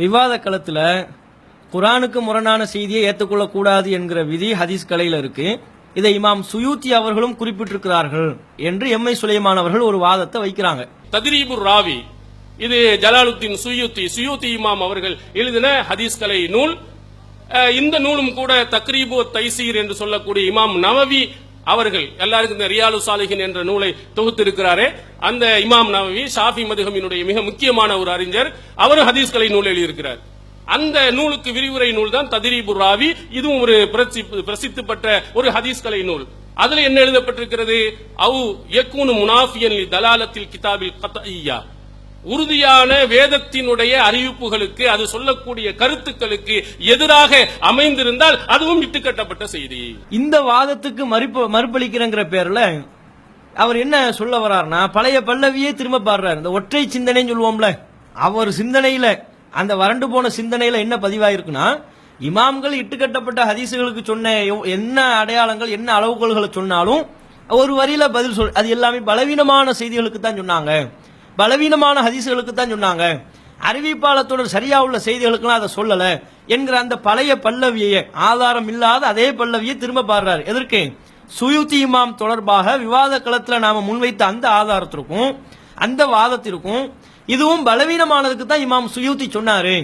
விவாத களத்தில் குரானுக்கு முரணான செய்தியை ஏற்றுக்கொள்ளக்கூடாது என்கிற விதி ஹதீஸ் கலையில் இருக்கு. இதை இமாம் சுயூத்தி அவர்களும் குறிப்பிட்டிருக்கிறார்கள் என்று எம்ஐ சுலைமான் அவர்கள் ஒரு வாதத்தை வைக்கிறாங்க. தத்ரீபுர் ராவி இது ஜலாலுத்தீன் சுயூத்தி சுயூத்தி இமாம் அவர்கள் எழுதின ஹதீஸ் கலை நூல். இந்த நூலும் கூட தக்ரீபு தைசீர் என்று சொல்லக்கூடிய இமாம் நவவி அவர்கள் எல்லாருக்கும் இந்த ரியாலு சாலிஹின் என்ற நூலை தொகுத்திருக்கிறாரே. அந்த இமாம் நவவி ஷாஃபி மதுகமினுடைய மிக முக்கியமான ஒரு அறிஞர். அவரும் ஹதீஸ்களை நூல் எழுதியிருக்கிறார். அந்த நூலுக்கு விரிவுரை நூல் தான் ததிரீபுர் ராவி. இதுவும் ஒரு பிரசி- பிரசித்தி பெற்ற ஒரு ஹதீஸ் கலை நூல். அதுல என்ன எழுதப்பட்டிருக்கிறது? அவு எக்கூனு முனாஃபியன் தலாலத்தில் கிதாபில் கத்இய்யா உறுதியான வேதத்தினுடைய அறிவிப்புகளுக்கு அது சொல்லக்கூடிய கருத்துக்களுக்கு எதிராக அமைந்திருந்தால் அதுவும் இட்டுக்கட்டப்பட்ட செய்தி. இந்த வாதத்துக்கு மறுப்பு மறுப்பளிக்கிறங்கிற பேர்ல அவர் என்ன சொல்ல வர்றாருன்னா பழைய பல்லவியே திரும்ப பாடுறாரு. இந்த ஒற்றை சிந்தனைன்னு சொல்லுவோம்ல அவர் சிந்தனையில அந்த வறண்டு போன சிந்தனையில என்ன பதிவாயிருக்குன்னா இமாம்கள் இட்டுக்கட்டப்பட்ட ஹதீசுகளுக்கு சொன்ன என்ன அடையாளங்கள் என்ன அளவுகோல்களை சொன்னாலும் ஒரு வரியில பதில் சொல் அது எல்லாமே பலவீனமான செய்திகளுக்கு தான் சொன்னாங்க. பலவீனமான ஹதீசுகளுக்கு தான் சொன்னாங்க. அறிவிப்பாளத்துடன் சரியா உள்ள செய்திகளுக்குலாம் அதை சொல்லல. என்கிற அந்த பழைய பல்லவியை ஆதாரம் இல்லாத அதே பல்லவியை திரும்ப பாடுறாரு. எதற்கு? சுயுத்தி இமாம் தொடர்பாக விவாத களத்தில் நாம முன்வைத்த அந்த ஆதாரத்திற்கும் அந்த வாதத்திற்கும் இதுவும் பலவீனமானதுக்கு தான் இமாம் சுயூத்தி சொன்னாரு.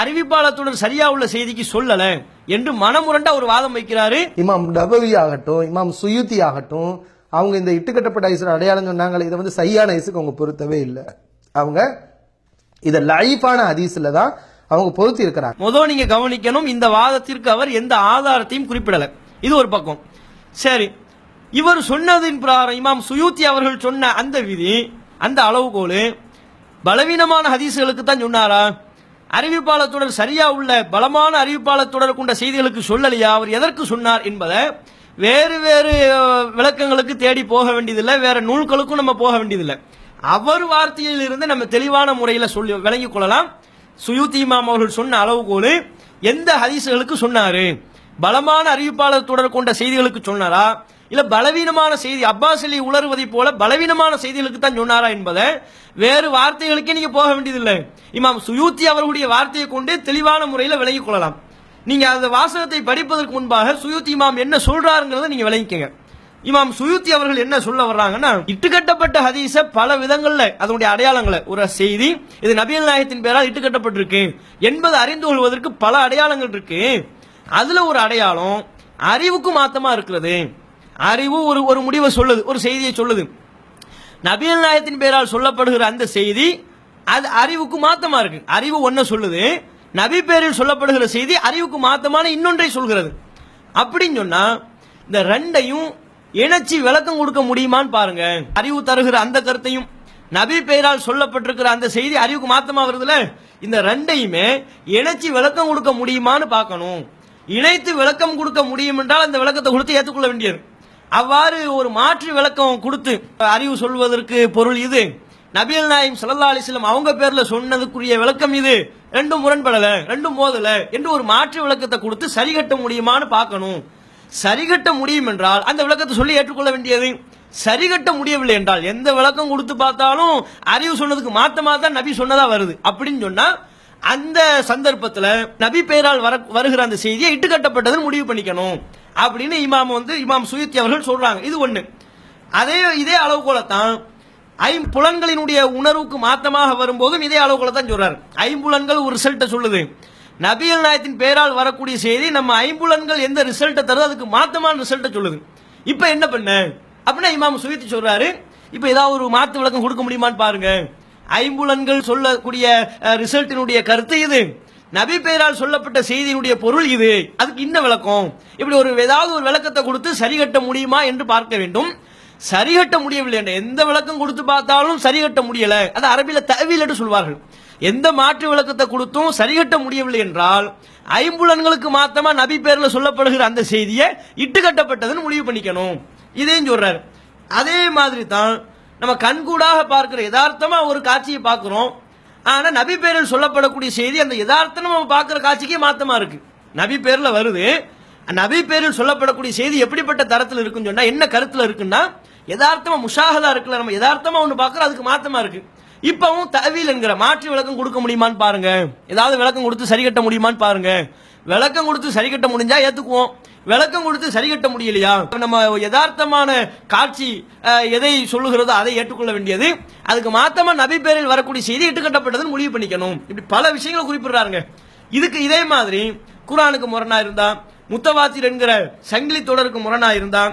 அறிவிப்பாளத்துடன் சரியா உள்ள செய்திக்கு சொல்லல என்று மனமுரண்டா ஒரு வாதம் வைக்கிறாரு. இமாம் டபவி ஆகட்டும் இமாம் சுயுத்தி ஆகட்டும் அவங்க இந்த இட்டுக்கட்டப்பட்ட ஐசர் அடையாளம் சொன்னாங்களே இதை வந்து சரியான ஐசுக்கு அவங்க பொருத்தவே இல்லை. அவங்க இதை லைஃபான ஹதீஸில் தான் அவங்க பொருத்தி இருக்கிறாங்க. முதல் நீங்க கவனிக்கணும் இந்த வாதத்திற்கு அவர் எந்த ஆதாரத்தையும் குறிப்பிடல. இது ஒரு பக்கம். சரி. இவர் சொன்னதின் பிரகாரம் இமாம் சுயூத்தி அவர்கள் சொன்ன அந்த விதி அந்த அளவுகோல் பலவீனமான ஹதீஸ்களுக்கு தான் சொன்னாரா? அறிவிப்பாளத்துடன் சரியா உள்ள பலமான அறிவிப்பாளத்துடன் கொண்ட செய்திகளுக்கு சொல்லலையா? அவர் எதற்கு சொன்னார் என்பதை வேறு வேறு விளக்கங்களுக்கு தேடி போக வேண்டியதில்லை. வேற நூல்களுக்கும் நம்ம போக வேண்டியதில்லை. அவர் வார்த்தையில் இருந்து நம்ம தெளிவான முறையில் சொல்லி விளங்கிக் கொள்ளலாம். சுயூத்தி இமாம் அவர்கள் சொன்ன அளவுகோல் எந்த ஹதீசுகளுக்கு சொன்னாரு? பலமான அறிவிப்பாளர் தொடர் கொண்ட செய்திகளுக்கு சொன்னாரா? இல்ல பலவீனமான செய்தி அப்பாஸ் அலி உளறுவதை போல பலவீனமான செய்திகளுக்கு தான் சொன்னாரா என்பதை வேறு வார்த்தைகளுக்கே நீங்க போக வேண்டியதில்லை. இமாம் சுயூத்தி அவர்களுடைய வார்த்தையை கொண்டு தெளிவான முறையில் விளங்கிக் கொள்ளலாம். நீங்கள் அந்த வாசகத்தை படிப்பதற்கு முன்பாக சுயூத்தி இமாம் என்ன சொல்கிறாருங்கிறத நீங்கள் விளங்கிக்கங்க. இமாம் சுயூத்தி அவர்கள் என்ன சொல்ல வர்றாங்கன்னா இட்டுக்கட்டப்பட்ட ஹதீஸ பல விதங்கள்ல அதனுடைய அடையாளங்களை ஒரு செய்தி இது நபியல் நாயகத்தின் பேரால் இட்டுக்கட்டப்பட்டிருக்கு. என்பதை அறிந்து கொள்வதற்கு பல அடையாளங்கள் இருக்கு. அதுல ஒரு அடையாளம் அறிவுக்கு மாத்தமா இருக்கிறது. அறிவு ஒரு ஒரு முடிவை சொல்லுது ஒரு செய்தியை சொல்லுது. நபியல் நாயகத்தின் பேரால் சொல்லப்படுகிற அந்த செய்தி அது அறிவுக்கு மாத்தமா இருக்கு. அறிவு ஒன்ன சொல்லுது நபி பேரில் சொல்லப்படுகிற செய்தி அறிவுக்கு மாத்தமான இன்னொன்றை சொல்கிறது. அப்படின்னு சொன்னா இந்த ரெண்டையும் இணைச்சி விளக்கம் கொடுக்க முடியுமான்னு பாருங்க. அறிவு தருகிற அந்த கருத்தையும் நபி பெயரால் சொல்லப்பட்டிருக்கிற அந்த செய்தி அறிவுக்கு மாத்தமா வருதுல? இந்த ரெண்டையுமே இணைச்சி விளக்கம் கொடுக்க முடியுமான்னு பார்க்கணும். இணைத்து விளக்கம் கொடுக்க முடியும் என்றால் அந்த விளக்கத்தை கொடுத்து ஏற்றுக்கொள்ள வேண்டியது. அவ்வாறு ஒரு மாற்று விளக்கம் கொடுத்து அறிவு சொல்வதற்கு பொருள் இது. நபிகள் நாயம் சல்லா அலைஹி அவங்க பேர்ல சொன்னதுக்குரிய விளக்கம் இது. ரெண்டும் முரண்படல ரெண்டும் மோதல என்று ஒரு மாற்று விளக்கத்தை கொடுத்து சரிகட்ட முடியுமான்னு பார்க்கணும். சரிகட்ட முடியும் என்றால் அந்த விளக்கத்தை சொல்லி ஏற்றுக்கொள்ள வேண்டியது. சரிகட்ட முடியவில்லை என்றால் எந்த விளக்கம் கொடுத்து பார்த்தாலும் அறிவு சொன்னதுக்கு மாத்தமாக தான் நபி சொன்னதா வருது. அப்படின்னு சொன்னா அந்த சந்தர்ப்பத்தில் நபி பெயரால் வர வருகிற அந்த செய்தியை இட்டுக்கட்டப்பட்டதுன்னு முடிவு பண்ணிக்கணும். அப்படின்னு இமாம் வந்து இமாம் சுயத்தி அவர்கள் சொல்றாங்க. இது ஒன்று அதே இதே அளவுகோலத்தான் ஐம்புலன்களினுடைய உணர்வுக்கு மாத்தமாக வரும்போதும் இதே அளவுகளை தான் சொல்றாரு. ஐம்புலன்கள் ஒரு ரிசல்ட்டை சொல்லுது. நபிகள் நாயத்தின் பெயரால் வரக்கூடிய செய்தி நம்ம ஐம்புலன்கள் எந்த ரிசல்ட்டை தருது அதுக்கு மாத்தமான ரிசல்ட்டை சொல்லுது. இப்போ என்ன பண்ண? அப்படின்னா இமாம் சுயத்தி சொல்றாரு இப்போ ஏதாவது ஒரு மாத்து விளக்கம் கொடுக்க முடியுமான்னு பாருங்க. ஐம்புலன்கள் சொல்லக்கூடிய ரிசல்ட்டினுடைய கருத்து இது. நபி பெயரால் சொல்லப்பட்ட செய்தியினுடைய பொருள் இது. அதுக்கு இன்ன விளக்கம்? இப்படி ஒரு ஏதாவது ஒரு விளக்கத்தை கொடுத்து சரி கட்ட முடியுமா என்று பார்க்க வேண்டும். சரிகட்ட முடியவில்லை என்ற எந்த விளக்கம் கொடுத்து பார்த்தாலும் சரிகட்ட முடியல. அது அரபியில் தவில் என்று சொல்வார்கள். எந்த மாற்று விளக்கத்தை கொடுத்தும் சரிகட்ட முடியவில்லை என்றால் ஐம்புலன்களுக்கு மாத்தமா நபி பேர்ல சொல்லப்படுகிற அந்த செய்தியை இட்டுக்கட்டப்பட்டதுன்னு முடிவு பண்ணிக்கணும். இதையும் சொல்றாரு. அதே மாதிரி தான் நம்ம கண்கூடாக பார்க்கிற யதார்த்தமா ஒரு காட்சியை பார்க்கிறோம். ஆனா நபி பேரில் சொல்லப்படக்கூடிய செய்தி அந்த யதார்த்தம் நம்ம பார்க்கிற காட்சிக்கே மாத்தமா இருக்கு. நபி பேர்ல வருது. நபி பேரில் சொல்லப்படக்கூடிய செய்தி எப்படிப்பட்ட தரத்தில் இருக்குன்னு சொன்னா என்ன கருத்துல இருக்குன்னா யதார்த்தமா முஷாகதா இருக்குல்ல நம்ம யதார்த்தமா ஒன்று பார்க்குறோம் அதுக்கு மாத்தமா இருக்கு. இப்பவும் தவில் என்கிற மாற்று விளக்கம் கொடுக்க முடியுமான்னு பாருங்க. ஏதாவது விளக்கம் கொடுத்து சரி கட்ட முடியுமான்னு பாருங்க. விளக்கம் கொடுத்து சரி கட்ட முடிஞ்சா ஏத்துக்குவோம். விளக்கம் கொடுத்து சரி கட்ட முடியலையா? நம்ம யதார்த்தமான காட்சி எதை சொல்லுகிறதோ அதை ஏற்றுக்கொள்ள வேண்டியது. அதுக்கு மாத்தமா நபி பேரில் வரக்கூடிய செய்தி இட்டுக்கட்டப்பட்டதுன்னு முடிவு பண்ணிக்கணும். இப்படி பல விஷயங்களை குறிப்பிடுறாங்க இதுக்கு இதே மாதிரி குரானுக்கு முரணா இருந்தா முத்தவாத்திர் என்கிற சங்கிலி தொடருக்கு முரணா இருந்தான்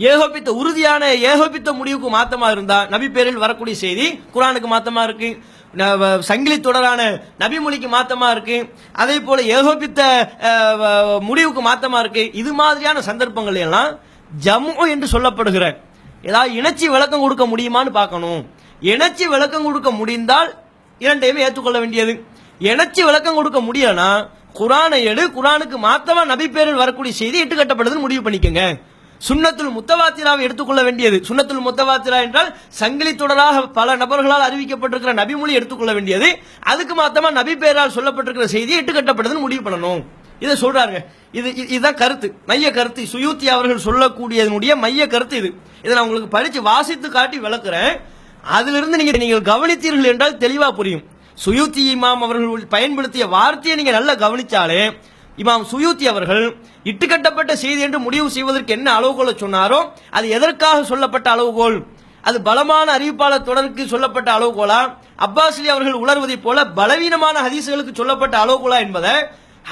ஏகோபித்த உறுதியான ஏகோபித்த முடிவுக்கு மாத்தமா இருந்தா நபி பேரில் வரக்கூடிய செய்தி குரானுக்கு மாத்தமா இருக்கு. ந- வ- சங்கிலி தொடரான நபிமொழிக்கு மாத்தமா இருக்கு. அதே போல ஏகோபித்த வ- முடிவுக்கு மாத்தமா இருக்கு. இது மாதிரியான சந்தர்ப்பங்கள் எல்லாம் ஜம்மு என்று சொல்லப்படுகிற ஏதாவது இணைச்சி விளக்கம் கொடுக்க முடியுமான்னு பார்க்கணும். இணைச்சி விளக்கம் கொடுக்க முடிந்தால் இரண்டையுமே ஏற்றுக்கொள்ள வேண்டியது. இணைச்சி விளக்கம் கொடுக்க முடியலனா குரானை எடு குரானுக்கு மாத்தமா நபி பேரில் வரக்கூடிய செய்தி இட்டுக்கட்டப்படுதுன்னு முடிவு பண்ணிக்கங்க. சுண்ணத்துல் முத்தவாத்திராவை எடுத்துக்கொள்ள வேண்டியது. சுண்ணத்துல் முத்தவாத்திரா என்றால் சங்கிலி தொடராக பல நபர்களால் அறிவிக்கப்பட்டிருக்கிற நபிமொழி எடுத்துக்கொள்ள வேண்டியது. அதுக்கு மாத்தமா நபி பேரால் சொல்லப்பட்டிருக்கிற செய்தி எட்டுக்கட்டப்பட்டதுன்னு முடிவு பண்ணணும். இதை சொல்றாங்க இது இது- இதுதான் கருத்து. மைய கருத்து. சுயூத்தி அவர்கள் சொல்லக்கூடியதனுடைய மைய கருத்து இது. இதை நான் உங்களுக்கு படிச்சு வாசித்து காட்டி விளக்குறேன். அதிலிருந்து நீங்க நீங்கள் கவனித்தீர்கள் என்றால் தெளிவா புரியும். சுயூத்தி இமாம் அவர்கள் பயன்படுத்திய வார்த்தையை நீங்க நல்லா கவனிச்சாலே இமாம் சுயூத்தி அவர்கள் இட்டுக்கட்டப்பட்ட செய்தி என்று முடிவு செய்வதற்கு என்ன அளவுகோலை சொன்னாரோ அது எதற்காக சொல்லப்பட்ட அளவுகோல்? அது பலமான அறிவிப்பாளர் தொடருக்கு சொல்லப்பட்ட அளவுகோலா? அப்பாஸ்லி அவர்கள் உணர்வதை போல பலவீனமான ஹதீஸ்களுக்கு சொல்லப்பட்ட அளவுகோலா என்பதை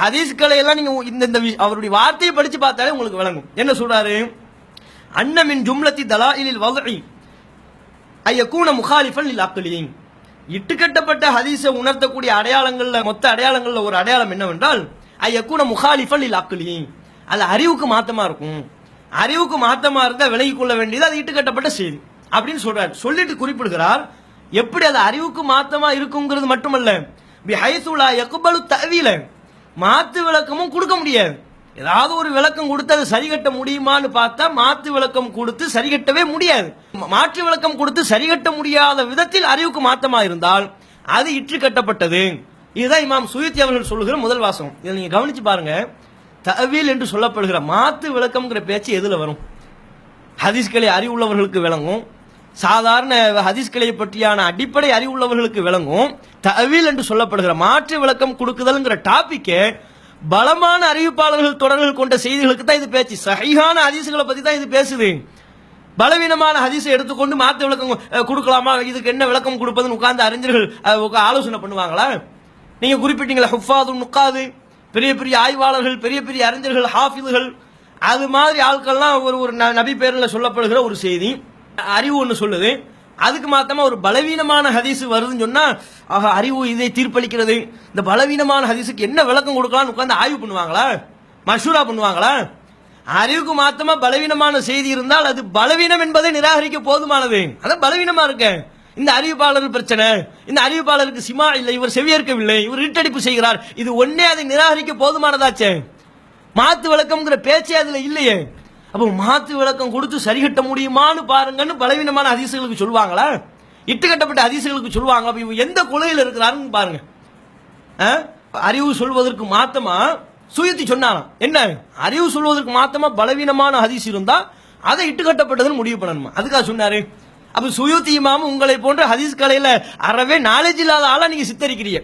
ஹதீஸ்களை எல்லாம் நீங்க இந்த இந்த வி- அவருடைய வார்த்தையை படிச்சு பார்த்தாலே உங்களுக்கு விளங்கும். என்ன சொல்றாரு? அன்னமின் ஜும்லத்தி தலாயிலில் வகை ஐயக்கூன முகாலிஃபன் இல் அக்லியின். இட்டுக்கட்டப்பட்ட ஹதீஸை உணர்த்தக்கூடிய அடையாளங்களில் மொத்த அடையாளங்களில் ஒரு அடையாளம் என்னவென்றால் ஐயக்கூன முகாலிஃபன் லில் அக்லியின் அது அறிவுக்கு மாத்தமா இருக்கும். அறிவுக்கு மாத்தமா இருந்தால் விலகிக் கொள்ள வேண்டியது அது இட்டுக்கட்டப்பட்ட செய்தி. அப்படின்னு சொல்றாரு. சொல்லிட்டு குறிப்பிடுகிறார் எப்படி அது அறிவுக்கு மாத்தமா இருக்குங்கிறது மட்டுமல்ல பி ஹைசுலா யக்பலு தவீல மாத்து விளக்கமும் கொடுக்க முடியாது. ஏதாவது ஒரு விளக்கம் கொடுத்து அதை சரி கட்ட முடியுமான்னு பார்த்தா மாற்று விளக்கம் கொடுத்து சரி கட்டவே முடியாது. மாற்று விளக்கம் கொடுத்து சரிகட்ட முடியாத விதத்தில் அறிவுக்கு மாற்றமாக இருந்தால் அது இற்று கட்டப்பட்டது. இதுதான் இமாம் சுயத்தி அவர்கள் சொல்லுகிற முதல் வாசகம். இதை நீங்க கவனிச்சு பாருங்க. தவில் என்று சொல்லப்படுகிற மாத்து விளக்கம்ங்கிற பேச்சு எதுல வரும்? ஹதீஸ்களை அறிவுள்ளவர்களுக்கு விளங்கும். சாதாரண ஹதீஸ்களை பற்றியான அடிப்படை அறிவுள்ளவர்களுக்கு விளங்கும். தவில் என்று சொல்லப்படுகிற மாற்று விளக்கம் கொடுக்குதல்ங்கிற டாபிக்கே பலமான அறிவிப்பாளர்கள் தொடர்கள் கொண்ட செய்திகளுக்கு தான் இது பேச்சு. சகிகான ஹதீஸ்களை பற்றி தான் இது பேசுது. பலவீனமான ஹதீஸை எடுத்துக்கொண்டு மாற்று விளக்கம் கொடுக்கலாமா? இதுக்கு என்ன விளக்கம் கொடுப்பதுன்னு உட்கார்ந்து அறிஞர்கள் ஆலோசனை பண்ணுவாங்களா? நீங்கள் குறிப்பிட்டீங்களா ஹுஃபாது முக்காது பெரிய பெரிய ஆய்வாளர்கள் பெரிய பெரிய அறிஞர்கள் ஹாஃபிதுகள் அது மாதிரி ஆட்கள்லாம் ஒரு ஒரு ந- நபி பேரில் சொல்லப்படுகிற ஒரு செய்தி. அறிவு ஒன்று சொல்லுது. அதுக்கு மாத்தமா ஒரு பலவீனமான ஹதீஸ் வருதுன்னு சொன்னா ஆக அறிவு இதை தீர்ப்பளிக்கிறது. இந்த பலவீனமான ஹதீஸுக்கு என்ன விளக்கம் கொடுக்கலாம்னு உட்காந்து ஆய்வு பண்ணுவாங்களா? மஷூரா பண்ணுவாங்களா? அறிவுக்கு மாத்தமா பலவீனமான செய்தி இருந்தால் அது பலவீனம் என்பதை நிராகரிக்க போதுமானது. அதான் பலவீனமா இருக்கேன். இந்த அறிவிப்பாளர் பிரச்சனை. இந்த அறிவிப்பாளருக்கு சிமா இல்லை இவர் செவியேற்கவில்லை இவர் இட்டடிப்பு செய்கிறார். இது ஒன்னே அதை நிராகரிக்க போதுமானதாச்சே. மாத்து விளக்கம்ங்கிற பேச்சே அதுல இல்லையே. அப்போ மாத்து விளக்கம் கொடுத்து சரி கட்ட முடியுமான்னு பாருங்கன்னு பலவீனமான அதிசயங்களுக்கு சொல்லுவாங்களா? இட்டுக்கட்டப்பட்ட அதிசயங்களுக்கு சொல்லுவாங்க. அப்போ இவங்க எந்த கொலையில் இருக்கிறாருன்னு பாருங்க. ஆ? அறிவு சொல்வதற்கு மாத்தமா? சுயத்தி சொன்னாராம். என்ன? அறிவு சொல்வதற்கு மாத்தமா? பலவீனமான ஹதீஸ் இருந்தா அதை இட்டுக்கட்டப்பட்டதுன்னு முடிவு பண்ணணுமா? அதுக்காக சொன்னாரு. அப்ப சுயூத்தி இமாம் உங்களை போன்ற ஹதீஸ் கலையில அறவே நாலேஜ் இல்லாத ஆளா நீங்க சித்தரிக்கிறீங்க.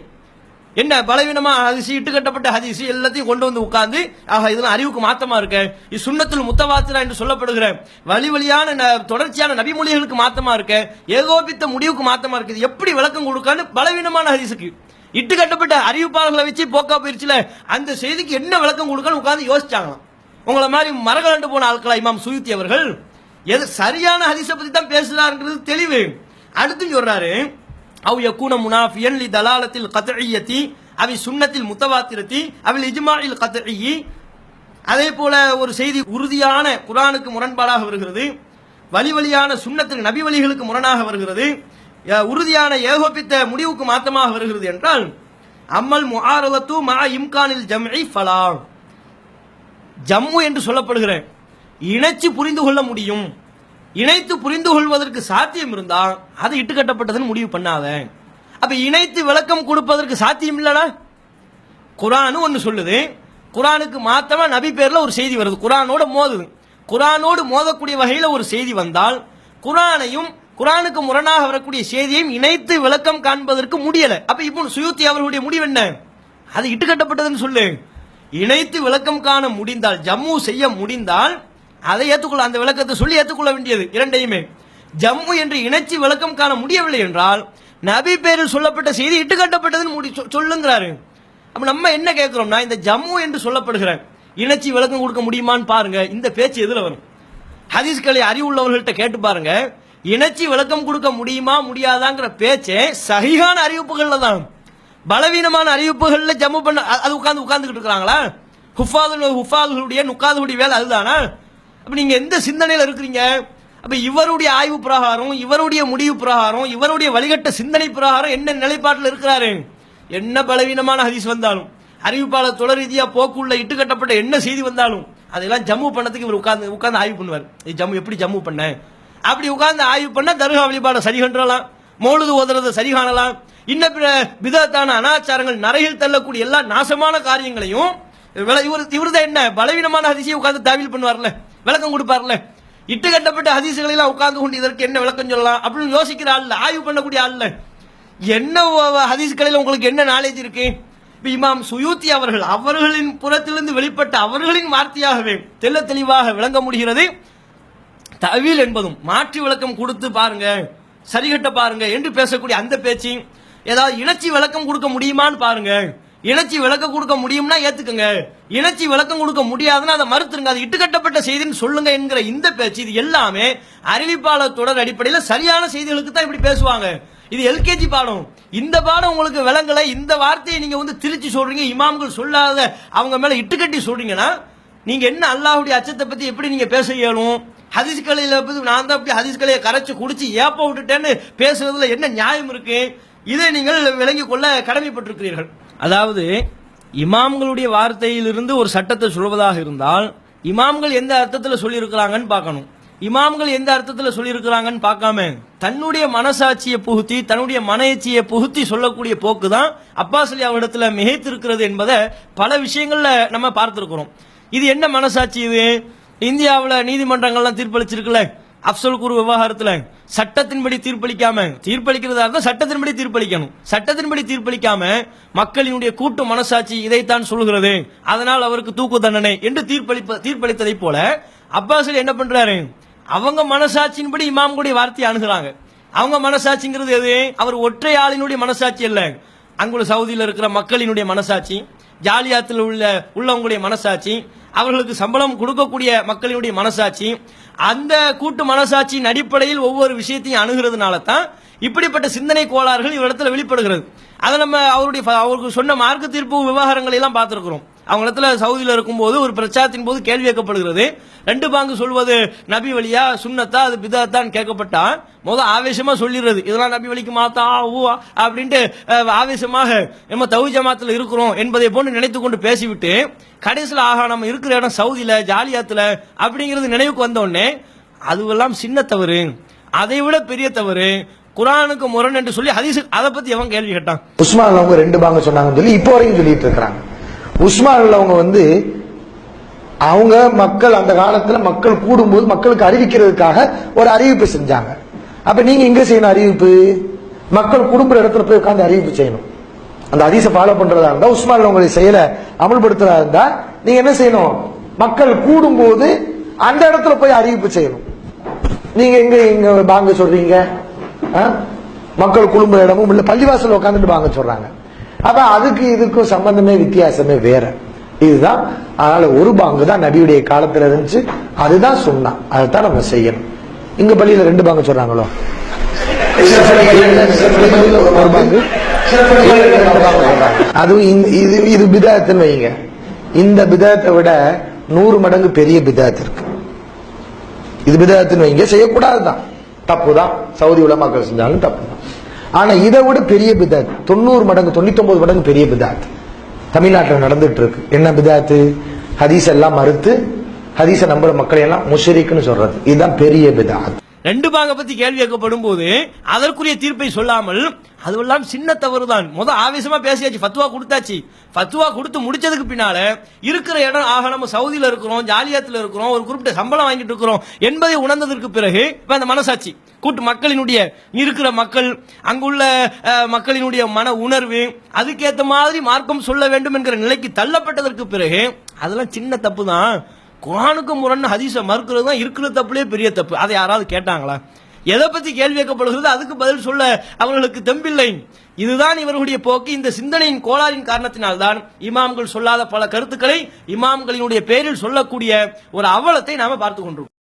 என்ன பலவீனமா ஹதீஸ் இட்டுக்கட்டப்பட்ட ஹதிசி எல்லாத்தையும் கொண்டு வந்து உட்கார்ந்து ஆக இதெல்லாம் அறிவுக்கு மாத்தமா இருக்க? இது சுண்ணத்தில் முத்தவாத்திரா என்று சொல்லப்படுகிற வழி வழியான ந- தொடர்ச்சியான நபிமொழிகளுக்கு மாத்தமா இருக்க? ஏகோபித்த முடிவுக்கு மாத்தமா இருக்குது எப்படி விளக்கம் கொடுக்கான்னு பலவீனமான ஹதிசுக்கு இட்டு கட்டப்பட்ட அறிவிப்பாளர்களை வச்சு போக்கா போயிருச்சுல அந்த செய்திக்கு என்ன விளக்கம் கொடுக்கணும் உட்காந்து யோசிச்சாங்களாம். உங்களை மாதிரி மரகலண்டு போன ஆட்களா இமாம் சுயுத்தி அவர்கள்? எது சரியான ஹதீஸை பத்தி தான் பேசுறாருன்றது தெளிவு. அடுத்து சொல்றாரு அவ் யக்கூன முனாஃபியன் லி தலாலத்தில் கத்இயத்தி அவி சுண்ணத்தில் முத்தவாத்திரத்தி அவள் இஜ்மாயில் கத்இயி. அதே போல ஒரு செய்தி உறுதியான குரானுக்கு முரண்பாடாக வருகிறது வழி வழியான சுன்னத்துக்கு நபி வழிகளுக்கு முரணாக வருகிறது உறுதியான ஏகோபித்த முடிவுக்கு மாத்தமாக வருகிறது என்றால் அம்மல் முஆரலத்து மா இம்கானில் ஜம்இ ஃபலா. ஜம்மு என்று சொல்லப்படுகிறேன் இணைச்சு புரிந்து கொள்ள முடியும். இணைத்து புரிந்து கொள்வதற்கு சாத்தியம் இருந்தால் அது இட்டுக்கட்டப்பட்டதுன்னு முடிவு பண்ணாத. அப்ப இணைத்து விளக்கம் கொடுப்பதற்கு சாத்தியம் இல்லடா? குரானு ஒன்று சொல்லுது. குரானுக்கு மாத்தமா நபி பேர்ல ஒரு செய்தி வருது. குரானோட மோதுது. குரானோடு மோதக்கூடிய வகையில் ஒரு செய்தி வந்தால் குரானையும் குரானுக்கு முரணாக வரக்கூடிய செய்தியையும் இணைத்து விளக்கம் காண்பதற்கு முடியல. அப்ப இப்போ சுயூத்தி அவர்களுடைய முடிவு என்ன? அது இட்டுக்கட்டப்பட்டதுன்னு சொல்லு. இணைத்து விளக்கம் காண முடிந்தால் ஜம்மு செய்ய முடிந்தால் அதை ஏற்றுக்கொள்ள அந்த விளக்கத்தை சொல்லி ஏற்றுக்கொள்ள வேண்டியது இரண்டையுமே. ஜம்மு என்று இணைச்சி விளக்கம் காண முடியவில்லை என்றால் நபி பேரில் சொல்லப்பட்ட செய்தி இட்டுக்கட்டப்பட்டதுன்னு முடி சொ- சொல்லுங்கிறாரு. அப்போ நம்ம என்ன கேட்குறோம்னா இந்த ஜம்மு என்று சொல்லப்படுகிற இணைச்சி விளக்கம் கொடுக்க முடியுமான்னு பாருங்க இந்த பேச்சு எதில் வரும்? ஹதீஸ்களை அறிவுள்ளவர்கள்ட்ட கேட்டு பாருங்க இணைச்சி விளக்கம் கொடுக்க முடியுமா முடியாதாங்கிற பேச்சே சகிகான அறிவிப்புகளில் தான். பலவீனமான அறிவிப்புகளில் ஜம்மு பண்ண அது உட்காந்து உட்காந்துக்கிட்டு இருக்கிறாங்களா? ஹுஃபாது ஹுஃபாதுகளுடைய நுக்காதுடைய வேலை அதுதானா? அப்போ நீங்கள் எந்த சிந்தனையில் இருக்கிறீங்க? அப்போ இவருடைய ஆய்வு பிரகாரம் இவருடைய முடிவு பிரகாரம் இவருடைய வழிகட்ட சிந்தனை பிரகாரம் என்ன நிலைப்பாட்டில் இருக்கிறாரு? என்ன பலவீனமான ஹதீஸ் வந்தாலும் அறிவிப்பாளர் தொடர் ரீதியாக போக்குள்ள இட்டு கட்டப்பட்ட என்ன செய்தி வந்தாலும் அதெல்லாம் ஜம்மு பண்ணதுக்கு இவர் உட்காந்து உட்காந்து ஆய்வு பண்ணுவார். இது ஜம்மு எப்படி ஜம்மு பண்ண? அப்படி உட்காந்து ஆய்வு பண்ண தர்கா வழிபாடை சரி கண்டலாம் மௌலுது ஓதுறதை சரி காணலாம். இன்ன பிற விதத்தான அனாச்சாரங்கள் நரையில் தள்ளக்கூடிய எல்லா நாசமான காரியங்களையும் விள- இவர் இவர்தான் என்ன பலவீனமான அதிசயம் உட்காந்து தாவில் பண்ணுவார்ல. விளக்கம் கொடுப்பார்ல? இட்டு கட்டப்பட்ட ஹதீசுகளை உட்கார்ந்து கொண்டு இதற்கு என்ன விளக்கம் சொல்லலாம்? அப்படின்னு யோசிக்கிற ஆள் ஆய்வு பண்ணக்கூடிய ஆள் என்ன ஹதீஸ்களில் உங்களுக்கு என்ன நாலேஜ் இருக்கு? இமாம் சுயூத்தி அவர்கள் அவர்களின் புறத்திலிருந்து வெளிப்பட்ட அவர்களின் வார்த்தையாகவே தெள்ள தெளிவாக விளங்க முடிகிறது. தவில் என்பதும் மாற்று விளக்கம் கொடுத்து பாருங்க சரிகட்ட பாருங்க என்று பேசக்கூடிய அந்த பேச்சு ஏதாவது இணைச்சி விளக்கம் கொடுக்க முடியுமான்னு பாருங்க. இணைச்சி விளக்கம் கொடுக்க முடியும்னா ஏத்துக்கங்க. இணைச்சி விளக்கம் கொடுக்க முடியாதுன்னா அதை மறுத்துருங்க. அது இட்டுக்கட்டப்பட்ட செய்தின்னு சொல்லுங்க என்கிற இந்த பேச்சு இது எல்லாமே அறிவிப்பாளர் தொடர் அடிப்படையில் சரியான செய்திகளுக்கு தான் இப்படி பேசுவாங்க. இது எல்கேஜி பாடம். இந்த பாடம் உங்களுக்கு விளங்கல. இந்த வார்த்தையை நீங்க வந்து திருச்சி சொல்றீங்க இமாம்கள் சொல்லாத அவங்க மேல இட்டுக்கட்டி சொல்றீங்கன்னா நீங்க என்ன அல்லாஹுடைய அச்சத்தை பத்தி எப்படி நீங்க பேச இயலும்? ஹதீஸ் கலையில நான் தான் அப்படி ஹதீஸ் கலையை கரைச்சு குடிச்சு ஏப்ப விட்டுட்டேன்னு பேசுறதுல என்ன நியாயம் இருக்கு? இதை நீங்கள் விளங்கிக் கொள்ள கடமைப்பட்டிருக்கிறீர்கள். அதாவது இமாம்களுடைய வார்த்தையிலிருந்து ஒரு சட்டத்தை சொல்வதாக இருந்தால் இமாம்கள் எந்த அர்த்தத்தில் சொல்லியிருக்கிறாங்கன்னு பார்க்கணும். இமாம்கள் எந்த அர்த்தத்தில் சொல்லியிருக்கிறாங்கன்னு பார்க்காம தன்னுடைய மனசாட்சியை புகுத்தி தன்னுடைய மனையச்சியை புகுத்தி சொல்லக்கூடிய போக்கு தான் அப்பாஸ் அலி அவரிடத்துல மிகைத்திருக்கிறது என்பதை பல விஷயங்கள்ல நம்ம பார்த்திருக்கிறோம். இது என்ன மனசாட்சி இது? இந்தியாவில் நீதிமன்றங்கள்லாம் தீர்ப்பளிச்சிருக்குல்ல? அப்சல் குரு விவகாரத்தில் சட்டத்தின்படி தீர்ப்பளிக்காம தீர்ப்பளிக்கிறதா இருந்தால் சட்டத்தின்படி தீர்ப்பளிக்கணும். சட்டத்தின்படி தீர்ப்பளிக்காம மக்களினுடைய கூட்டு மனசாட்சி இதைத்தான் சொல்கிறது அதனால் அவருக்கு தூக்கு தண்டனை என்று தீர்ப்பளிப்ப தீர்ப்பளித்ததை போல அப்பாஸ் என்ன பண்றாரு? அவங்க மனசாட்சியின்படி இமாம்களுடைய வார்த்தையை அணுகிறாங்க. அவங்க மனசாட்சிங்கிறது எது? அவர் ஒற்றை ஆளினுடைய மனசாட்சி இல்லை அங்குள்ள சவுதியில் இருக்கிற மக்களினுடைய மனசாட்சி ஜாலியாத்தில் உள்ள உள்ளவங்களுடைய மனசாட்சி அவர்களுக்கு சம்பளம் கொடுக்கக்கூடிய மக்களினுடைய மனசாட்சி அந்த கூட்டு மனசாட்சியின் அடிப்படையில் ஒவ்வொரு விஷயத்தையும் அணுகிறதுனால தான் இப்படிப்பட்ட சிந்தனை கோளாறுகள் இவரிடத்தில் வெளிப்படுகிறது. அதை நம்ம அவருடைய அவருக்கு சொன்ன மார்க்க தீர்ப்பு விவகாரங்களை எல்லாம் பார்த்துருக்குறோம். அவங்க இடத்துல சவுதியில் இருக்கும்போது ஒரு பிரச்சாரத்தின் போது கேள்வி கேட்கப்படுகிறது. ரெண்டு பாங்கு சொல்வது நபி வழியா சுண்ணத்தா அது பிதாத்தான் கேட்கப்பட்டா முதல் ஆவேசமாக சொல்லிடுறது. இதெல்லாம் நபி வழிக்கு மாத்தா ஊவா அப்படின்ட்டு ஆவேசமாக நம்ம தவு ஜமாத்தில் இருக்கிறோம் என்பதை போன்று நினைத்து கொண்டு பேசிவிட்டு கடைசியில் ஆகா நம்ம இருக்கிற இடம் சவுதியில ஜாலியாத்துல அப்படிங்கிறது நினைவுக்கு வந்த உடனே அதுவெல்லாம் சின்ன தவறு. அதை விட பெரிய தவறு. குரானுக்கு முரண் என்று சொல்லி ஹதீஸ் அதை பத்தி எவன் கேள்வி கேட்டான்? உஸ்மான் அவங்க ரெண்டு பாங்க சொன்னாங்கன்னு சொல்லி இப்போ வரைக்கும் சொல்லிட்டு இருக்கிறாங்க. உஸ்மான் அவங்க வந்து அவங்க மக்கள் அந்த காலத்துல மக்கள் கூடும்போது மக்களுக்கு அறிவிக்கிறதுக்காக ஒரு அறிவிப்பு செஞ்சாங்க. அப்ப நீங்க எங்க செய்யணும் அறிவிப்பு? மக்கள் குடும்ப இடத்துல போய் உட்காந்து அறிவிப்பு செய்யணும். அந்த அதிச ஃபாலோ பண்றதா இருந்தா உஸ்மான் உங்களுடைய செயலை அமல்படுத்துறதா இருந்தா நீங்க என்ன செய்யணும்? மக்கள் கூடும்போது அந்த இடத்துல போய் அறிவிப்பு செய்யணும். நீங்க எங்க இங்க பாங்க சொல்றீங்க? ஆ? மக்கள் குடும்ப இடமும் இல்ல பள்ளிவாசல் உட்காந்துட்டு வாங்க சொல்றாங்க. அப்ப அதுக்கு இதுக்கும் சம்பந்தமே வித்தியாசமே வேற. இதுதான் அதனால ஒரு பாங்கு தான் நபியுடைய காலத்துல இருந்துச்சு. அதுதான் சொன்னான் அதைத்தான் நம்ம செய்யணும். இங்க பள்ளியில ரெண்டு பாங்கு சொல்றாங்களோ? ஒரு பாங்கு. அதுவும் இந்த- இது இது பிதாத்துன்னு வைங்க. இந்த பிதாத்தை விட நூறு மடங்கு பெரிய பிதாத் இருக்கு. இது பிதாத்துன்னு வைங்க. செய்யக்கூடாதுதான். தப்பு தான் சவுதி உலமாக்கள் செஞ்சாலும் தப்பு தான் ஆனா இதை விட பெரிய பிதாத். தொண்ணூறு மடங்கு தொண்ணூத்தொன்பது மடங்கு பெரிய பிதாத். தமிழ்நாட்டில் நடந்துட்டு இருக்கு. என்ன பிதாத்து ஹதீஸ் எல்லாம் மறுத்து ஹதீஸை நம்புற மக்களை எல்லாம் முஷரிக்குன்னு சொல்றது. இதுதான் பெரிய பிதாத். ரெண்டு பாங்க பத்தி கேள்வி கேட்கப்படும் போது அதற்குரிய தீர்ப்பை சொல்லாமல் அதுவெல்லாம் சின்ன தவறு தான் முத ஆவேசமா பேசியாச்சு ஃபத்துவா கொடுத்தாச்சு. ஃபத்துவா கொடுத்து முடிச்சதுக்கு பின்னால இருக்கிற இடம் ஆக நம்ம சவுதியில இருக்கிறோம் ஜாலியாத்துல இருக்கிறோம் ஒரு குறிப்பிட்ட சம்பளம் வாங்கிட்டு இருக்கிறோம் என்பதை உணர்ந்ததற்கு பிறகு இப்ப அந்த மனசாட்சி கூட்டு மக்களினுடைய இருக்கிற மக்கள் அங்குள்ள மக்களினுடைய மன உணர்வு அதுக்கேத்த மாதிரி மார்க்கம் சொல்ல வேண்டும் என்கிற நிலைக்கு தள்ளப்பட்டதற்கு பிறகு அதெல்லாம் சின்ன தப்பு தான் குரானுக்கு முரண் ஹதீஸை மறுக்கிறது தான் இருக்கிற தப்புலேயே பெரிய தப்பு. அதை யாராவது கேட்டாங்களா? எதை பத்தி கேள்வி கேட்கப்படுகிறது அதுக்கு பதில் சொல்ல அவர்களுக்கு தெம்பில்லை. இதுதான் இவர்களுடைய போக்கு. இந்த சிந்தனையின் கோளாறின் காரணத்தினால்தான் இமாம்கள் சொல்லாத பல கருத்துக்களை இமாம்களினுடைய பேரில் சொல்லக்கூடிய ஒரு அவலத்தை நாம பார்த்து கொண்டிருக்கோம்